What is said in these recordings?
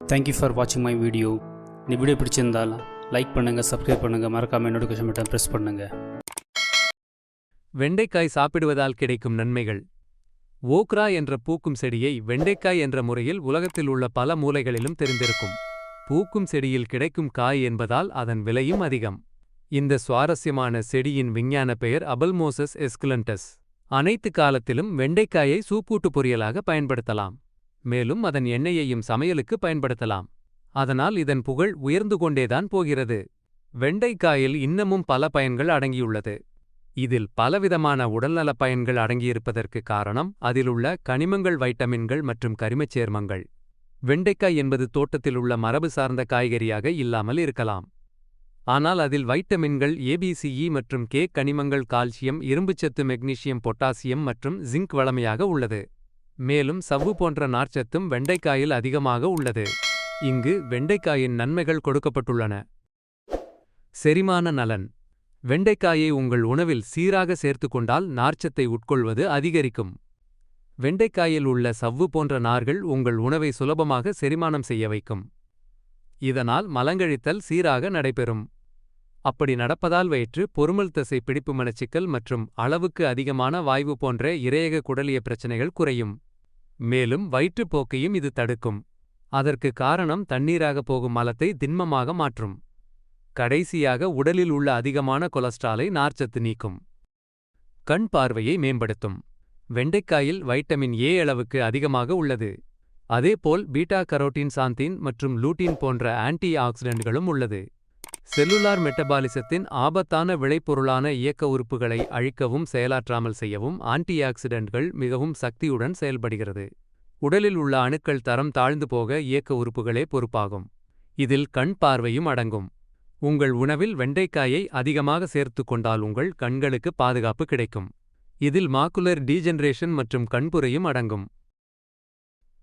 Thank you for வாட்சிங் my video இந்த video பிடிச்சிருந்தால் லைக் பண்ணுங்கள் சப்ஸ்கிரைப் பண்ணுங்கள் மறக்காமல் நோட்டிஃபிகேஷன் பட்டன் ப்ரெஸ் பண்ணுங்கள் வெண்டைக்காய் சாப்பிடுவதால் கிடைக்கும் நன்மைகள். ஓக்ரா என்ற பூக்கும் செடியை வெண்டைக்காய் என்ற முறையில் உலகத்தில் உள்ள பல மூலைகளிலும் தெரிந்திருக்கும். பூக்கும் செடியில் கிடைக்கும் காய் என்பதால் அதன் விலையும் அதிகம். இந்த சுவாரஸ்யமான செடியின் விஞ்ஞான பெயர் அபல்மோசஸ் எஸ்குலண்டஸ். அனைத்து காலத்திலும் வெண்டைக்காயை சூப்பூட்டு பொரியலாக பயன்படுத்தலாம். மேலும் அதன் எண்ணெயையும் சமையலுக்கு பயன்படுத்தலாம். அதனால் இதன் புகழ் உயர்ந்து கொண்டேதான் போகிறது. வெண்டைக்காயில் இன்னமும் பல பயன்கள் அடங்கியுள்ளது. இதில் பலவிதமான உடல்நலப் பயன்கள் அடங்கியிருப்பதற்கு காரணம் அதிலுள்ள கனிமங்கள் வைட்டமின்கள் மற்றும் கரிமச் சேர்மங்கள். வெண்டைக்காய் என்பது தோட்டத்தில் உள்ள மரபு சார்ந்த காய்கறியாக இல்லாமல் இருக்கலாம். ஆனால் அதில் வைட்டமின்கள் ஏபிசிஇ மற்றும் கே கனிமங்கள் கால்சியம் இரும்புச்சத்து மெக்னீசியம் பொட்டாசியம் மற்றும் ஜிங்க் வளமையாக உள்ளது. மேலும் சவ்வு போன்ற நார்ச்சத்தும் வெண்டைக்காயில் அதிகமாக உள்ளது. இங்கு வெண்டைக்காயின் நன்மைகள் கொடுக்கப்பட்டுள்ளன. செரிமான நலன். வெண்டைக்காயை உங்கள் உணவில் சீராக சேர்த்துக்கொண்டால் நார்ச்சத்தை உட்கொள்வது அதிகரிக்கும். வெண்டைக்காயில் உள்ள சவ்வு போன்ற நார்கள் உங்கள் உணவை சுலபமாக செரிமானம் செய்ய வைக்கும். இதனால் மலங்கழித்தல் சீராக நடைபெறும். அப்படி நடப்பதால் வயிற்று பொறுமல் தசை பிடிப்பு மனச்சிக்கல் மற்றும் அளவுக்கு அதிகமான வாய்வு போன்ற இரையக குடலிய பிரச்சனைகள் குறையும். மேலும் வயிற்றுப்போக்கையும் இது தடுக்கும். அதற்கு காரணம் தண்ணீராக போகும் மலத்தை திண்மமாக மாற்றும். கடைசியாக உடலில் உள்ள அதிகமான கொலஸ்ட்ராலை நார்ச்சத்து நீக்கும். கண் பார்வையை மேம்படுத்தும். வெண்டைக்காயில் வைட்டமின் ஏ அளவுக்கு அதிகமாக உள்ளது. அதேபோல் பீட்டா கரோட்டின் சாந்தின் மற்றும் லூட்டின் போன்ற ஆன்டி ஆக்சிடென்ட்களும் உள்ளது. செல்லுலார் மெட்டபாலிசத்தின் ஆபத்தான விளைபொருளான இயக்க உறுப்புகளை அழிக்கவும் செயலாற்றாமல் செய்யவும் ஆன்டிஆக்சிடென்ட்கள் மிகவும் சக்தியுடன் செயல்படுகிறது. உடலில் உள்ள அணுக்கள் தரம் தாழ்ந்து போக இயக்க உறுப்புகளே பொறுப்பாகும். இதில் கண் பார்வையும் அடங்கும். உங்கள் உணவில் வெண்டைக்காயை அதிகமாக சேர்த்துக் கொண்டால் உங்கள் கண்களுக்கு பாதுகாப்பு கிடைக்கும். இதில் மாக்குலர் டீஜெனரேஷன் மற்றும் கண்புரையும் அடங்கும்.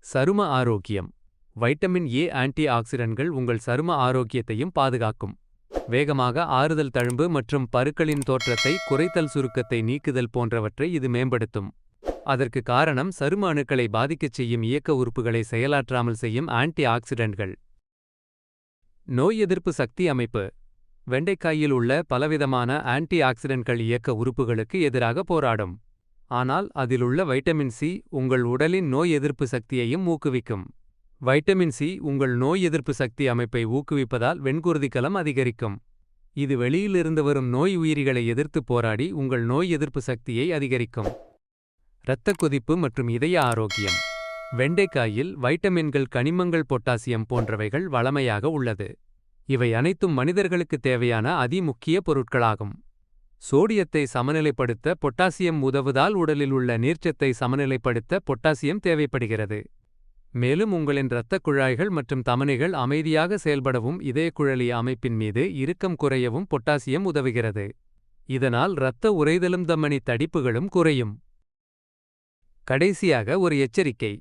சரும ஆரோக்கியம். வைட்டமின் ஏ ஆன்டி ஆக்சிடென்ட்கள் உங்கள் சரும ஆரோக்கியத்தையும் பாதுகாக்கும். வேகமாக ஆறுதல் தழும்பு மற்றும் பருக்களின் தோற்றத்தை குறைத்தல் சுருக்கத்தை நீக்குதல் போன்றவற்றை இது மேம்படுத்தும். அதற்கு காரணம் சரும அணுக்களை பாதிக்கச் செய்யும் இயக்க உறுப்புகளை செயலாற்றாமல் செய்யும் ஆன்டி ஆக்சிடென்ட்கள் நோய் எதிர்ப்பு சக்தி அமைப்பு. வெண்டைக்காயில் உள்ள பலவிதமான ஆன்டி ஆக்சிடென்ட்கள் இயக்க உறுப்புகளுக்கு எதிராக போராடும். ஆனால் அதிலுள்ள வைட்டமின் சி உங்கள் உடலின் நோய் எதிர்ப்பு சக்தியையும் ஊக்குவிக்கும். வைட்டமின் சி உங்கள் நோய் எதிர்ப்பு சக்தி அமைப்பை ஊக்குவிப்பதால் வெண்குருதிக்கலம் அதிகரிக்கும். இது வெளியிலிருந்து வரும் நோய் உயிரிகளை எதிர்த்து போராடி உங்கள் நோய் எதிர்ப்பு சக்தியை அதிகரிக்கும். இரத்த கொதிப்பு மற்றும் இதய ஆரோக்கியம். வெண்டைக்காயில் வைட்டமின்கள் கனிமங்கள் பொட்டாசியம் போன்றவைகள் வளமையாக உள்ளது. இவை அனைத்தும் மனிதர்களுக்கு தேவையான அதிமுக்கிய பொருட்களாகும். சோடியத்தை சமநிலைப்படுத்த பொட்டாசியம் உதவுதால் உடலில் உள்ள நீர்ச்சத்தை சமநிலைப்படுத்த பொட்டாசியம் தேவைப்படுகிறது. மேலும் உங்களின் இரத்தக் குழாய்கள் மற்றும் தமனிகள் அமைதியாக செயல்படவும் இதயக்குழலி அமைப்பின் மீது இறுக்கம் குறையவும் பொட்டாசியம் உதவுகிறது. இதனால் இரத்த உறைதலும் தமனி தடிப்புகளும் குறையும். கடைசியாக ஒரு எச்சரிக்கை.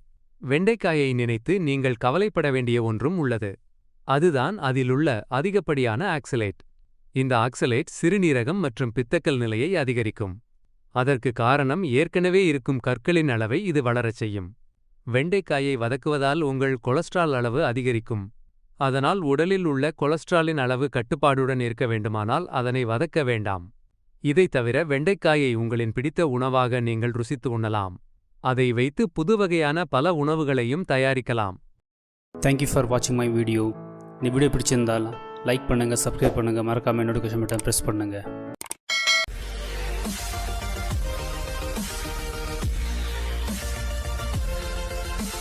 வெண்டைக்காயை நினைத்து நீங்கள் கவலைப்பட வேண்டிய ஒன்றும் உள்ளது. அதுதான் அதிலுள்ள அதிகப்படியான ஆக்சலேட். இந்த ஆக்சலேட் சிறுநீரகம் மற்றும் பித்தக்கல் நிலையை அதிகரிக்கும். அதற்கு காரணம் ஏற்கனவே இருக்கும் கற்களின் அளவை இது வளரச் செய்யும். வெண்டைக்காயை வதக்குவதால் உங்கள் கொலஸ்ட்ரால் அளவு அதிகரிக்கும். அதனால் உடலில் உள்ள கொலஸ்ட்ராலின் அளவு கட்டுப்பாடுடன் இருக்க வேண்டுமானால் அதனை வதக்க வேண்டாம். இதைத் தவிர வெண்டைக்காயை உங்களின் பிடித்த உணவாக நீங்கள் ருசித்து உண்ணலாம். அதை வைத்து புதுவகையான பல உணவுகளையும் தயாரிக்கலாம். தேங்க்யூ ஃபார் வாட்சிங் மை வீடியோ இந்த வீடியோ பிடிச்சிருந்தால் லைக் பண்ணுங்கள் சப்ஸ்கிரைப் பண்ணுங்கள் மறக்காமல் நோட்டிஃபிகேஷன் பட்டன் ப்ரெஸ் பண்ணுங்கள்